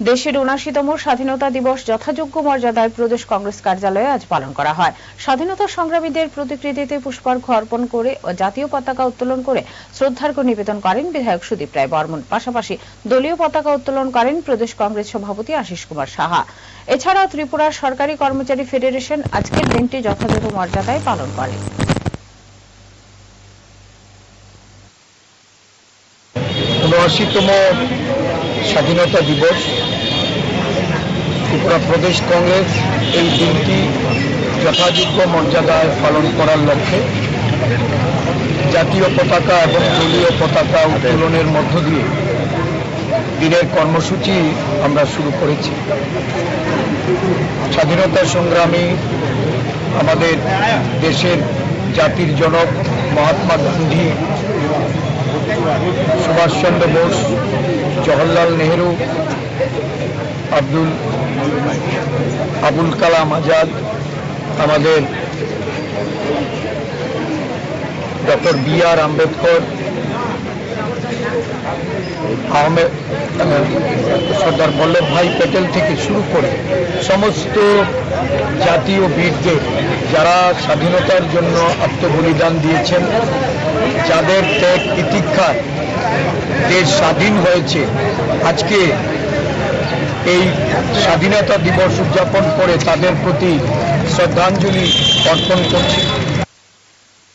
দেশের উনাশিতম স্বাধীনতা দিবস যথাযোগ্য মর্যাদায় প্রদেশ কংগ্রেস কার্যালয়ে আজ পালন করা হয়। স্বাধীনতা সংগ্রামীদের প্রতিকৃতিতে পুষ্পার্ঘ অর্পণ করে ও জাতীয় পতাকা উত্তোলন করে শ্রদ্ধার্ঘ্য নিবেদন করেন বিধায়ক সুদীপ রায় বর্মন। পাশাপাশি দলীয় পতাকা উত্তোলন করেন প্রদেশ কংগ্রেস সভাপতি আশিস কুমার সাহা। এছাড়া ত্রিপুরার সরকারি কর্মচারী ফেডারেশন আজকের দিনটি যথাযথ মর্যাদায় পালন করে। স্বাধীনতা দিবস, ত্রিপুরা প্রদেশ কংগ্রেস, এই দিনটি যথাযোগ্য মর্যাদায় পালন করার লক্ষ্যে জাতীয় পতাকা এবং দলীয় পতাকা উত্তোলনের মধ্য দিয়ে দিনের কর্মসূচি আমরা শুরু করেছি। স্বাধীনতা সংগ্রামী আমাদের দেশের জাতির জনক মহাত্মা গান্ধী, সুভাষচন্দ্র বোস জওহরলাল নেহরু আব্দুল আবুল কালাম আজাদ আমাদের doctor B R Ambedkar Ahmed আহ, সর্দার বল্লভভাই প্যাটেল থেকে শুরু করে সমস্ত জাতীয় বীরদের যারা স্বাধীনতার জন্য আত্মবলিদান দিয়েছেন, যাদের ত্যাগ প্রতীক্ষায় দেশ স্বাধীন হয়েছে, আজকে এই স্বাধীনতা দিবস উদযাপন করে তাদের প্রতি শ্রদ্ধাঞ্জলি অর্পণ করছি।